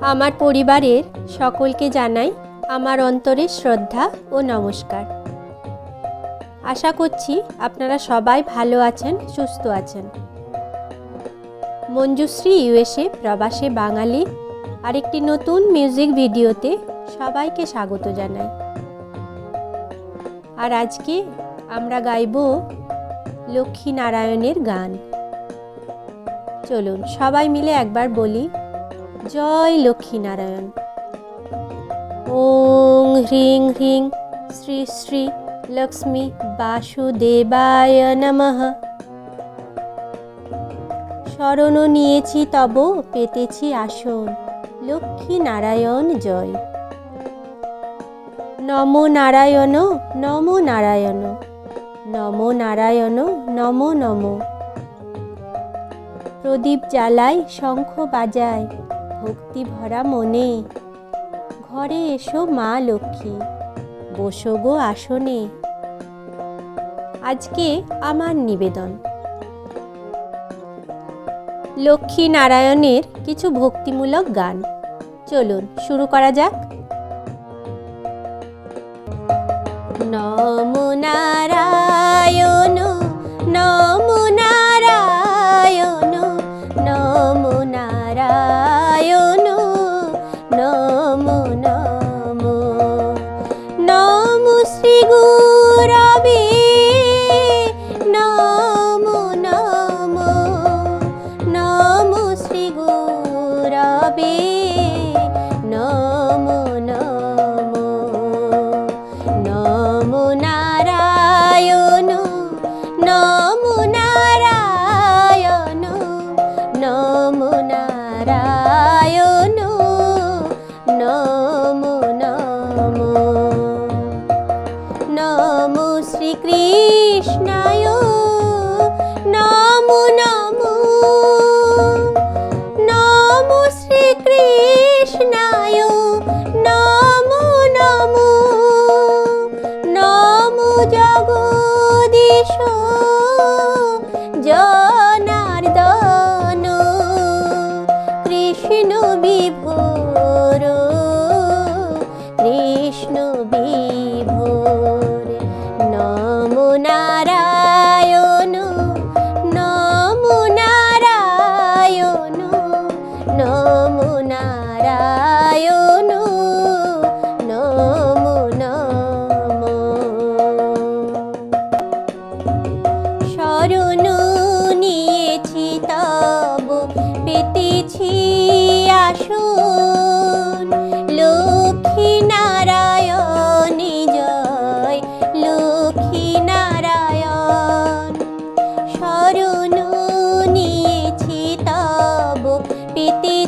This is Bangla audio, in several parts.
আমার পরিবারের সকলকে জানাই আমার অন্তরের শ্রদ্ধা ও নমস্কার। আশা করছি আপনারা সবাই ভালো আছেন, সুস্থ আছেন। মঞ্জুশ্রী ইউএসএ প্রবাসে বাঙালি আরেকটি নতুন মিউজিক ভিডিওতে সবাইকে স্বাগত জানাই। আর আজকে আমরা গাইব লক্ষ্মী নারায়ণের গান। চলুন সবাই মিলে একবার বলি জয় লক্ষ্মীনারায়ণ। ওং হ্রিং হ্রিং শ্রী শ্রী লক্ষ্মী বাসুদেবায় নমঃ। শরণ নিয়েছি তব, পেতেছি আসন। লক্ষ্মী নারায়ণ জয়। নম নারায়ণ নম নারায়ণ। নম নারায়ণ, নম নম। প্রদীপ জ্বালায়, শঙ্খ বাজায়। ভক্তি ভরা মনে। ঘরে এসো মা লক্ষ্মী, বসো গো আসনে। আজকে আমার নিবেদন। লক্ষ্মী নারায়ণের কিছু ভক্তিমূলক গান। চলুন, শুরু করা যাক। নম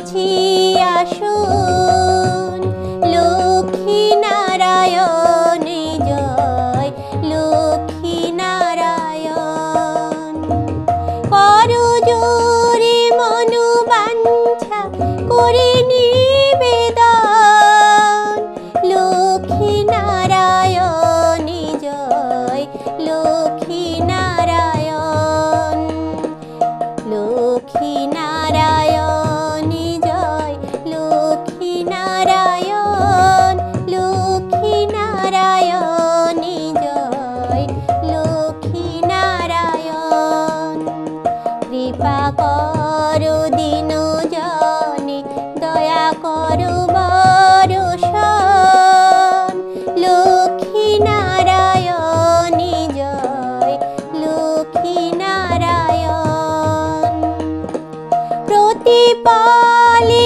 পেতেছি আসন প্রতিপালি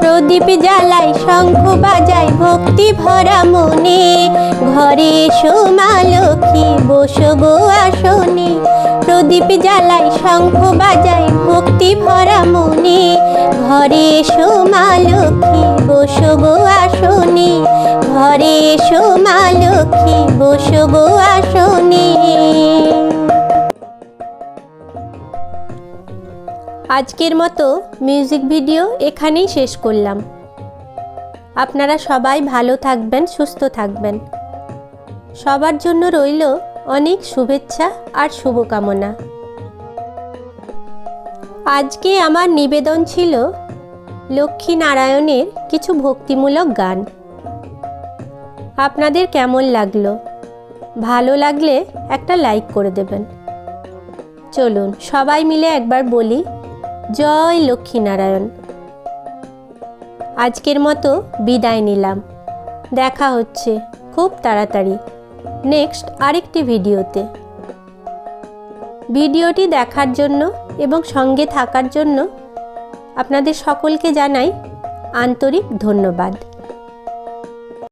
প্রদীপ জ্বালাই শঙ্খ বাজাই ভক্তি ভরা মনে। ঘরে এসো মা লক্ষ্মী বসো গো আসনে। প্রদীপ জ্বালাই শঙ্খ বাজাই ভক্তি ভরা মনে। ঘরে এসো মা লক্ষ্মী, বসবো আসনে। ঘরে এসো মা লক্ষ্মী, বসবো আসনে। আজকের মতো মিউজিক ভিডিও এখানেই শেষ করলাম। আপনারা সবাই ভালো থাকবেন, সুস্থ থাকবেন। সবার জন্য রইল অনেক শুভেচ্ছা আর শুভকামনা। আজকে আমার নিবেদন ছিল লক্ষ্মী নারায়ণের কিছু ভক্তিমূলক গান। আপনাদের কেমন লাগল? ভালো লাগলে একটা লাইক করে দেবেন। চলুন সবাই মিলে একবার বলি জয় লক্ষ্মী নারায়ণ আজকের মতো বিদায় নিলাম। দেখা হচ্ছে খুব তাড়াতাড়ি নেক্সট আরেকটি ভিডিওতে। ভিডিওটি দেখার জন্য এবং সঙ্গে থাকার জন্য আপনাদের সকলকে জানাই আন্তরিক ধন্যবাদ।